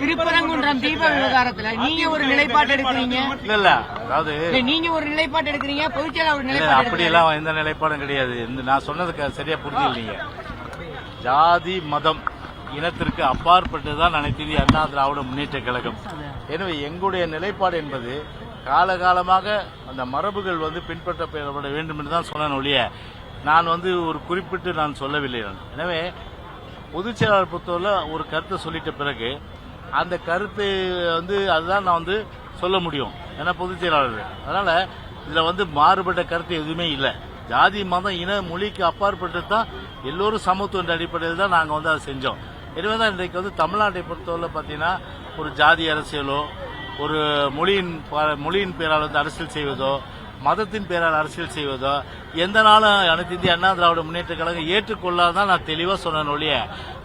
திருப்பரங்குன்றம் தீப விவகாரத்துல நீங்க ஒரு நிலைப்பாடு எடுக்கிறீங்க. இல்ல இல்ல. அதாவது நீங்க ஒரு நிலைப்பாடு எடுக்கிறீங்க பொதுச்செயலாளர் ஒரு நிலைப்பாடு அப்படி. எல்லாம் எந்த நிலைப்பாடும் கிடையாது. நான் சொன்னதுக்கு சரியா புரிஞ்சுக்கலீங்க ஜாதி மதம் இனத்திற்கு அப்பாற்பட்டு தான் அனைத்து இந்திய அண்ணா திராவிட முன்னேற்ற கழகம். எனவே எங்களுடைய நிலைப்பாடு என்பது காலகாலமாக அந்த மரபுகள் வந்து பின்பற்றப்பட வேண்டும் என்று தான் சொன்னேன் ஒழிய நான் வந்து ஒரு குறிப்பிட்டு நான் சொல்லவில்லை நான். எனவே பொதுச் செயலாளர் பொறுத்தவரை ஒரு கருத்தை சொல்லிட்ட பிறகு அந்த கருத்து வந்து அதுதான் நான் வந்து சொல்ல முடியும். ஏன்னா பொதுச் செயலாளர் அதனால இதுல வந்து மாறுபட்ட கருத்து எதுவுமே இல்லை. ஜாதி மதம் இன மொழிக்கு அப்பாற்பட்டு தான் எல்லோரும் சமத்துவன்ற அடிப்படையில் தான் நாங்கள் வந்து அதை செஞ்சோம். எனவே தான் இன்றைக்கு வந்து தமிழ்நாட்டை பொறுத்தவரை பார்த்தீங்கன்னா ஒரு ஜாதி அரசியலோ ஒரு மொழியின் ப- மொழியின் பேரால் வந்து அரசியல் செய்வதோ மதத்தின் பேரால் அரசியல் செய்வதோ எந்த நாளும் அனைத்து இந்திய அண்ணா திராவிட முன்னேற்ற கழகம் ஏற்றுக்கொள்ளாதான் நான் தெளிவா சொன்னேன் ஒழிய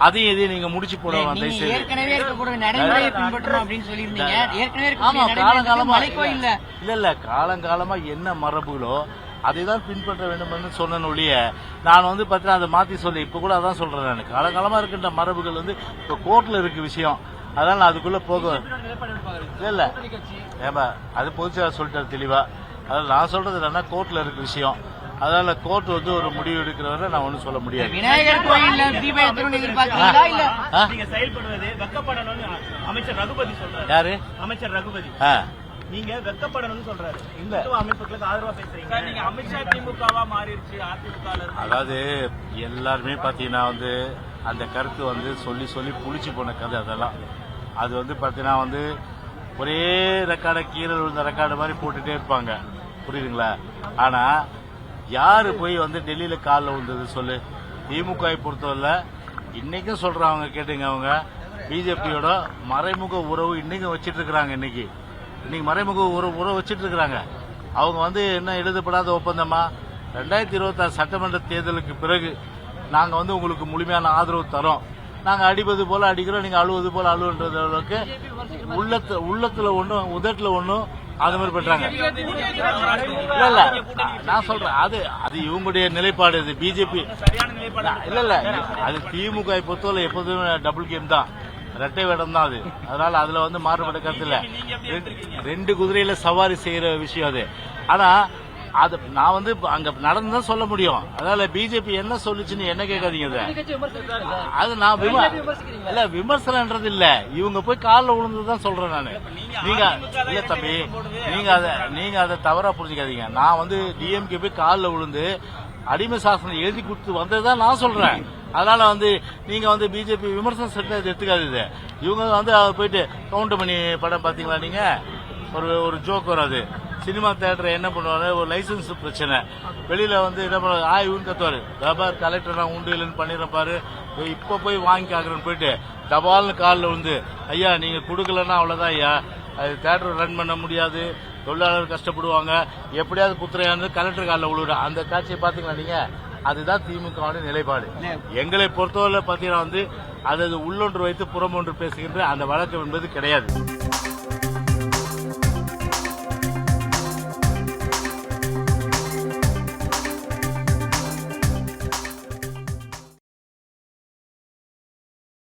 அதையும் இதையும் நீங்க முடிச்சு போட இல்ல, தயவு நீங்க செய்து. ஏற்கனவே இருக்கக்கூடிய நடைமுறையை பின்பற்றணும் அப்படின்னு சொல்லியிருந்தீங்க. ஏற்கனவே ஆமா காலங்காலமா இல்ல இல்ல. இல்ல காலங்காலமா என்ன மரபுகளோ அதை தான் பின்பற்ற வேண்டும் என்று சொன்னேன் ஒழிய நான் வந்து பார்த்தீங்கன்னா அதை மாத்தி சொல்லி இப்ப கூட அதான் சொல்றேன் நான். காலங்காலமா இருக்கின்ற மரபுகள் வந்து இப்ப கோர்ட்ல இருக்கு விஷயம். அதனால நான் அதுக்குள்ள போக இல்ல இல்ல. ஏமா அது பொதுச்செயலாளர் சொல்லிட்டாரு தெளிவா. அதனால நான் சொல்றது என்னன்னா கோர்ட்ல இருக்கு விஷயம். அதனால கோர்ட் வந்து ஒரு முடிவு எடுக்கிறவரை நான் ஒன்றும் சொல்ல முடியாது. விநாயகர் கோயில்ல தீப ஏற்றணும்னு எதிர்பார்க்கறீங்களா இல்ல? ஆ? நீங்க செயல்படுவது வெக்கப்படணும்னு அமைச்சர் ரகுபதி சொல்றாரு. யாரு? அமைச்சர் ரகுபதி. நீங்க வெக்கப்படணும்னு சொல்றாரு. இந்துத்துவ அமைப்புகளுக்கு ஆதரவா பேசுறீங்க. நீங்க அமித்ஷா திமுகவா மாறிடுச்சு அதிமுக அதாவது எல்லாருமே பார்த்தீங்கன்னா வந்து அந்த கருத்து வந்து சொல்லி சொல்லி புளிச்சு போன கதை அதெல்லாம். அது வந்து பார்த்தீங்கன்னா வந்து ஒரே ரெக்கார்டை கீழே விழுந்த ரெக்கார்டு மாதிரி போட்டுட்டே இருப்பாங்க. புரியுதுங்களா? ஆனா யாரு போய் வந்து டெல்லியில காலில் விழுந்தது சொல்லு? திமுகவை பொறுத்தவரை இன்னைக்கும் சொல்றாங்க கேட்டுங்க அவங்க. பிஜேபியோட மறைமுக உறவு இன்னைக்கும் வச்சிட்டு இருக்கிறாங்க இன்னைக்கு. இன்னைக்கு மறைமுக உறவு உறவு வச்சிட்டு இருக்கிறாங்க அவங்க வந்து என்ன எழுதப்படாத ஒப்பந்தமா? ரெண்டாயிரத்தி இருபத்தாறு சட்டமன்ற தேர்தலுக்கு பிறகு நாங்கள் வந்து உங்களுக்கு முழுமையான ஆதரவு தரோம். நாங்கள் அடிப்பது போல அடிக்கிறோம் நீங்கள் அழுவது போல அழுவுன்றது அளவுக்கு உள்ளத்து உள்ளத்துல ஒன்றும் உதட்டில் ஒன்றும் அது மாதிரி பண்றாங்க. இல்ல இல்ல. நான் சொல்றேன் அது அது இவங்களுடைய நிலைப்பாடு இது. பிஜேபி இல்ல இல்ல. அது திமுக பொறுத்தவரை எப்போதுமே டபுள் கேம் தான். ரெட்டை வேடம் தான் அது. அதனால அதுல வந்து மாறுபட்ட கருத்து இல்ல ரெண்டு- ரெண்டு குதிரையில சவாரி செய்யற விஷயம் அது. ஆனா அது நான் வந்து அங்க நடந்துதான் சொல்ல முடியும். அதனால பிஜேபி என்ன சொல்லுச்சுன்னு என்ன கேட்காதீங்க அதை. நான் விம- இல்ல விமர்சனம்ன்றது இல்ல. இவங்க போய் காலில் விழுந்துதான் சொல்றேன் நானு. நீங்க இல்ல தம்பி. நீங்க அத நீங்க அதை தவறா புரிஞ்சுக்காதீங்க. நான் வந்து டிஎம்கே போய் காலில் விழுந்து அடிமை சாசனம் எழுதி கொடுத்து வந்ததுதான் நான் சொல்றேன். அதனால வந்து நீங்க வந்து பிஜேபி விமர்சனம் செட்டு எடுத்துக்காதீங்க. இவங்க வந்து போயிட்டு கவுண்டமணி படம் பாத்தீங்களா நீங்க? ஒரு ஒரு ஜோக் வராது சினிமா தேட்டர் என்ன பண்ணுவாரு ஒரு லைசன்ஸ் பிரச்சனை. வெளியில வந்து என்ன பண்ணுவாரு ஆய்வுன்னு கத்துவாரு தபார் கலெக்டர் நான் உண்டு இல்லைன்னு பண்ணிடுறேன் பாரு. இப்ப போய் வாங்கி காக்குறேன்னு போயிட்டு தபால்னு காலில் வந்து ஐயா நீங்க கொடுக்கலன்னா அவ்வளவுதான் ஐயா. அது தேட்டர் ரன் பண்ண முடியாது. தொழிலாளர் கஷ்டப்படுவாங்க. எப்படியாவது குத்துறையாந்து கலெக்டர் காலில் விழுற அந்த காட்சியை பாத்தீங்களா நீங்க? அதுதான் திமுகவோட நிலைப்பாடு. எங்களை பொறுத்தவரை பாத்தீங்கன்னா வந்து அது உள்ளொன்று வைத்து புறம் ஒன்று பேசுகின்ற அந்த வழக்கம் என்பது கிடையாது.